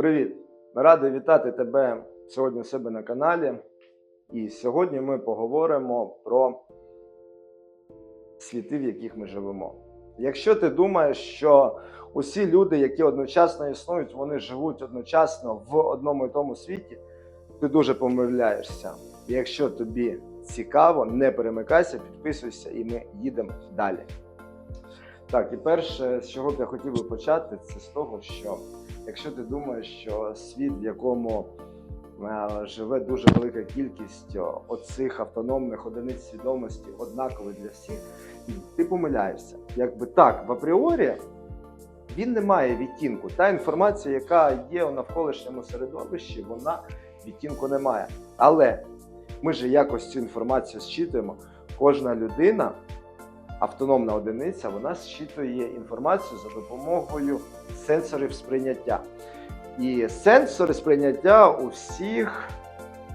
Привіт! Радий вітати тебе сьогодні у себе на каналі. І сьогодні ми поговоримо про світи, в яких ми живемо. Якщо ти думаєш, що усі люди, які одночасно існують, вони живуть одночасно в одному і тому світі, ти дуже помиляєшся. Якщо тобі цікаво, не перемикайся, підписуйся, і ми їдемо далі. Так, і перше, з чого б я хотів би почати, це з того, що якщо ти думаєш, що світ, в якому е, живе дуже велика кількість е, оцих автономних одиниць свідомості, однаковий для всіх, ти помиляєшся. Якби так, в апріорі він не має відтінку. Та інформація, яка є у навколишньому середовищі, вона відтінку не має. Але ми ж якось цю інформацію зчитуємо. Кожна людина автономна одиниця, вона зчитує інформацію за допомогою сенсорів сприйняття. І сенсори сприйняття у всіх,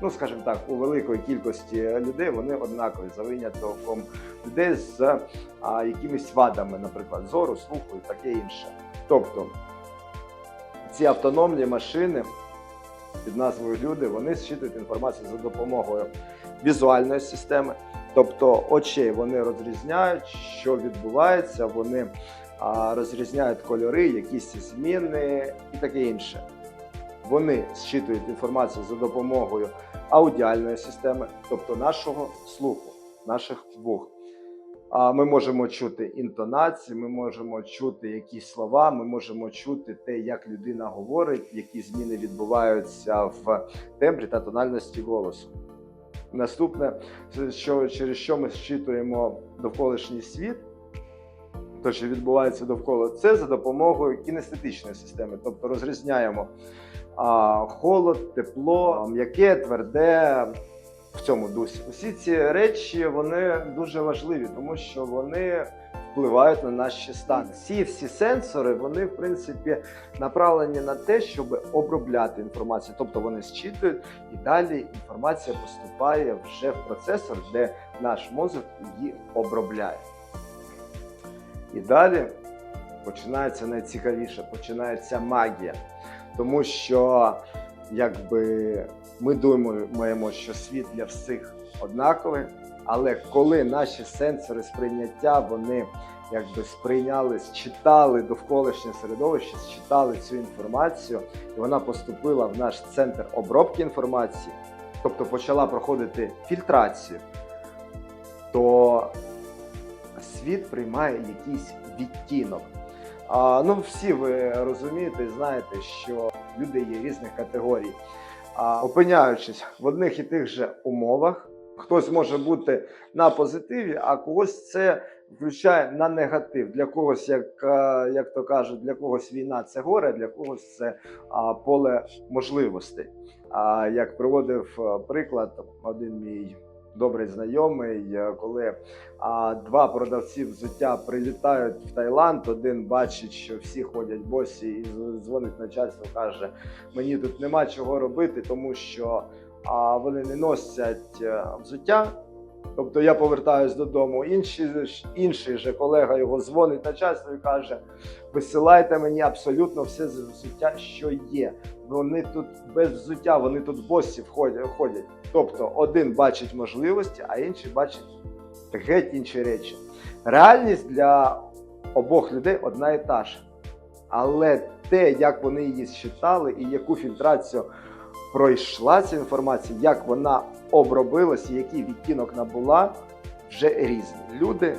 ну скажімо так, у великої кількості людей вони однакові за винятком людей з а, якимись вадами, наприклад, зору, слуху і таке інше. Тобто ці автономні машини під назвою люди, вони зчитують інформацію за допомогою візуальної системи. Тобто очей вони розрізняють, що відбувається, вони розрізняють кольори, якісь зміни і таке інше. Вони зчитують інформацію за допомогою аудіальної системи, тобто нашого слуху, наших вух. А ми можемо чути інтонації, ми можемо чути якісь слова, ми можемо чути те, як людина говорить, які зміни відбуваються в тембрі та тональності голосу. Наступне, що, через що ми зчитуємо довколишній світ, то, що відбувається довкола, це за допомогою кінестетичної системи, тобто розрізняємо а, холод, тепло, м'яке, тверде. В цьому дусі. Усі ці речі вони дуже важливі, тому що вони впливають на наші стани. Ці всі сенсори, вони в принципі направлені на те, щоб обробляти інформацію. Тобто вони зчитують, і далі інформація поступає вже в процесор, де наш мозок її обробляє. І далі починається найцікавіше, починається магія. Тому що якби ми думаємо, що світ для всіх однаковий, але коли наші сенсори сприйняття вони якби сприйняли, считали довколишнє середовище, считали цю інформацію, і вона поступила в наш центр обробки інформації, тобто почала проходити фільтрацію, то світ приймає якийсь відтінок. А, ну, всі ви розумієте і знаєте, що люди є різних категорій. А, опиняючись в одних і тих же умовах, хтось може бути на позитиві, а когось це включає на негатив. Для когось, як, е, як то кажуть, для когось війна це горе, для когось це а, поле можливостей. А як приводив е, приклад один мій добрий знайомий, е, коли а, два продавці взуття прилітають в Таїланд, один бачить, що всі ходять босі, і дзвонить начальство, каже: мені тут нема чого робити, тому що а, вони не носять е, взуття. Тобто я повертаюсь додому. Інший, інший же колега його дзвонить начальству і каже: висилайте мені абсолютно все взуття, що є. Вони тут без взуття, вони тут босі входять. ходять. Тобто один бачить можливості, а інший бачить геть інші речі. Реальність для обох людей одна і та ж. Але те, як вони її считали і яку фільтрацію пройшла ця інформація, як вона обробилась і який відтінок набула, вже різні. Люди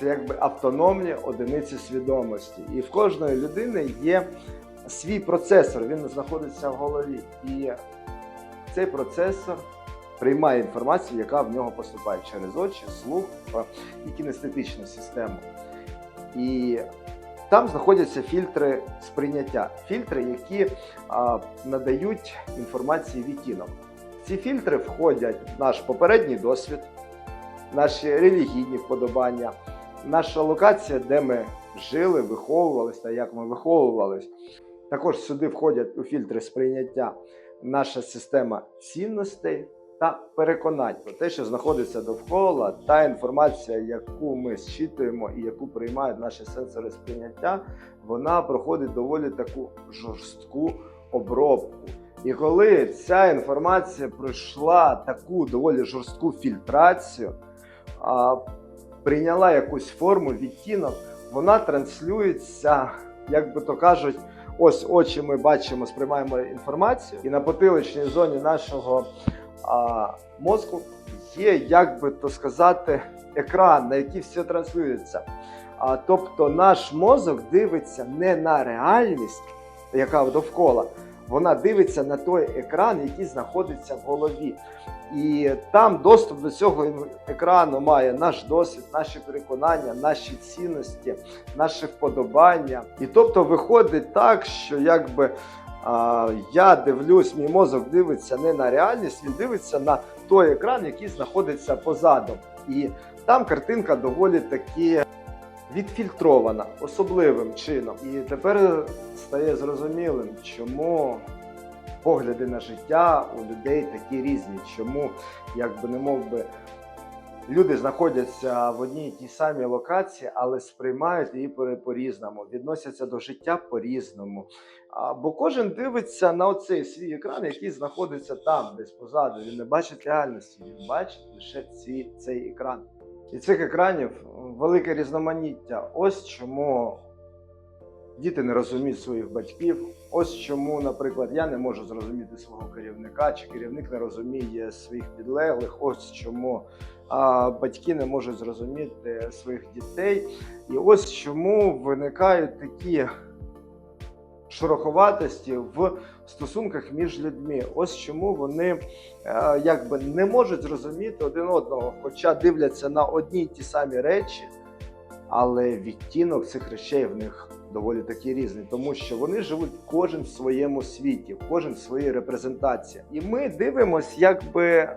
це якби автономні одиниці свідомості. І в кожної людини є свій процесор, він знаходиться в голові. І цей процесор приймає інформацію, яка в нього поступає через очі, слух е, і кінестетичну систему. І там знаходяться фільтри сприйняття, фільтри, які а, надають інформації відтінок. Ці фільтри входять в наш попередній досвід, наші релігійні вподобання, наша локація, де ми жили, виховувалися та як ми виховувались. Також сюди входять у фільтри сприйняття наша система цінностей та переконань про те, що знаходиться довкола, та інформація, яку ми зчитуємо і яку приймають наші сенсори сприйняття, вона проходить доволі таку жорстку обробку. І коли ця інформація пройшла таку доволі жорстку фільтрацію, а, прийняла якусь форму, відтінок, вона транслюється, як би то кажуть, ось очі ми бачимо, сприймаємо інформацію, і на потиличній зоні нашого а, мозку є, як би то сказати, екран, на який все транслюється. А, тобто наш мозок дивиться не на реальність, яка довкола, вона дивиться на той екран, який знаходиться в голові. І там доступ до цього екрану має наш досвід, наші переконання, наші цінності, наші вподобання. І тобто виходить так, що якби а, я дивлюсь, мій мозок дивиться не на реальність, він дивиться на той екран, який знаходиться позаду. І там картинка доволі таки відфільтрована особливим чином. І тепер стає зрозумілим, чому погляди на життя у людей такі різні, чому, якби не мов би, люди знаходяться в одній і тій самій локації, але сприймають її по- по-різному, відносяться до життя по-різному. Бо кожен дивиться на оцей свій екран, який знаходиться там, десь позаду. Він не бачить реальності, він бачить лише ці, цей екран. І цих екранів велике різноманіття. Ось чому діти не розуміють своїх батьків. Ось чому, наприклад, я не можу зрозуміти свого керівника, чи керівник не розуміє своїх підлеглих. Ось чому а, батьки не можуть зрозуміти своїх дітей. І ось чому виникають такі шороховатості в стосунках між людьми. Ось чому вони е, якби не можуть зрозуміти один одного, хоча дивляться на одні й ті самі речі, але відтінок цих речей в них доволі таки різний, тому що вони живуть кожен в своєму світі, кожен в своїй репрезентації. І ми дивимось, якби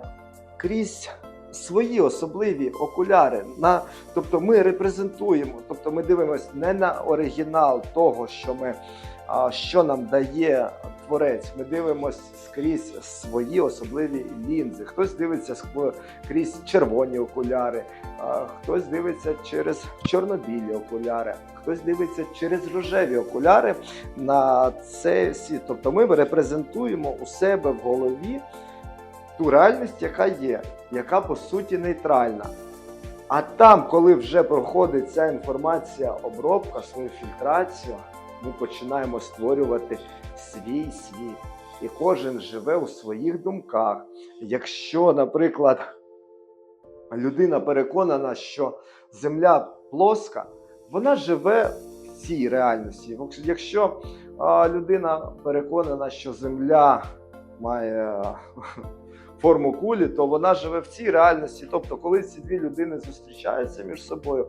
крізь. Свої особливі окуляри, на тобто ми репрезентуємо, тобто ми дивимося не на оригінал того, що ми що нам дає творець. Ми дивимося скрізь свої особливі лінзи. Хтось дивиться крізь червоні окуляри, хтось дивиться через чорнобілі окуляри, хтось дивиться через рожеві окуляри на цей світ. Тобто ми репрезентуємо у себе в голові ту реальність, яка є, яка по суті нейтральна. А там, коли вже проходить ця інформація, обробка, свою фільтрацію, ми починаємо створювати свій світ. І кожен живе у своїх думках. Якщо, наприклад, людина переконана, що земля плоска, вона живе в цій реальності. Якщо людина переконана, що земля має форму кулі, то вона живе в цій реальності. Тобто, коли ці дві людини зустрічаються між собою,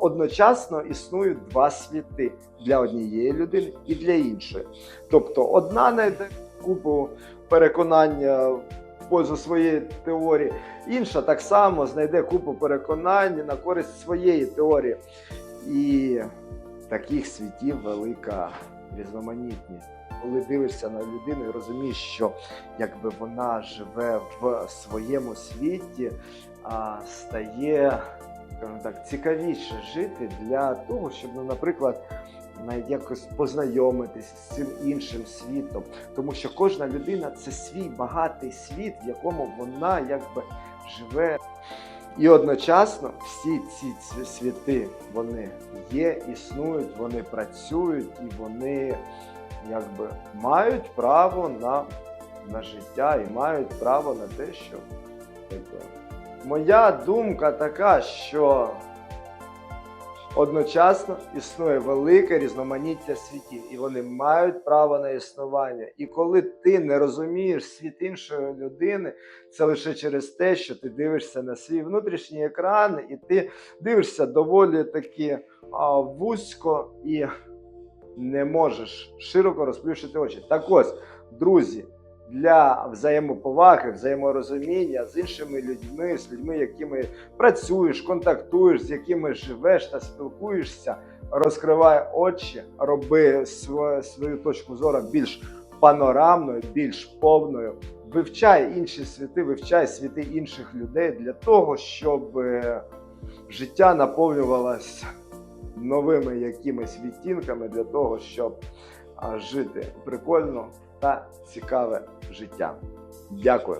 одночасно існують два світи для однієї людини і для іншої. Тобто, одна знайде купу переконання в пользу своєї теорії, інша так само знайде купу переконань на користь своєї теорії. І таких світів велика різноманітність. Коли дивишся на людину і розумієш, що якби вона живе в своєму світі, а, стає скажімо так, цікавіше жити для того, щоб, ну, наприклад, якось познайомитись з цим іншим світом. Тому що кожна людина це свій багатий світ, в якому вона якби живе. І одночасно всі ці світи вони є, існують, вони працюють і вони якби мають право на, на життя і мають право на те, що якби, моя думка така, що одночасно існує велике різноманіття світів, і вони мають право на існування. І коли ти не розумієш світ іншої людини, це лише через те, що ти дивишся на свій внутрішній екран, і ти дивишся доволі таки а, вузько і не можеш широко розплющити очі. Так ось, друзі, для взаємоповаги, взаєморозуміння з іншими людьми, з людьми, якими працюєш, контактуєш, з якими живеш та спілкуєшся, розкривай очі, роби сво- свою точку зору більш панорамною, більш повною. Вивчай інші світи, вивчай світи інших людей для того, щоб е, життя наповнювалось новими якимись відтінками для того, щоб жити прикольно, та цікаве життя. Дякую.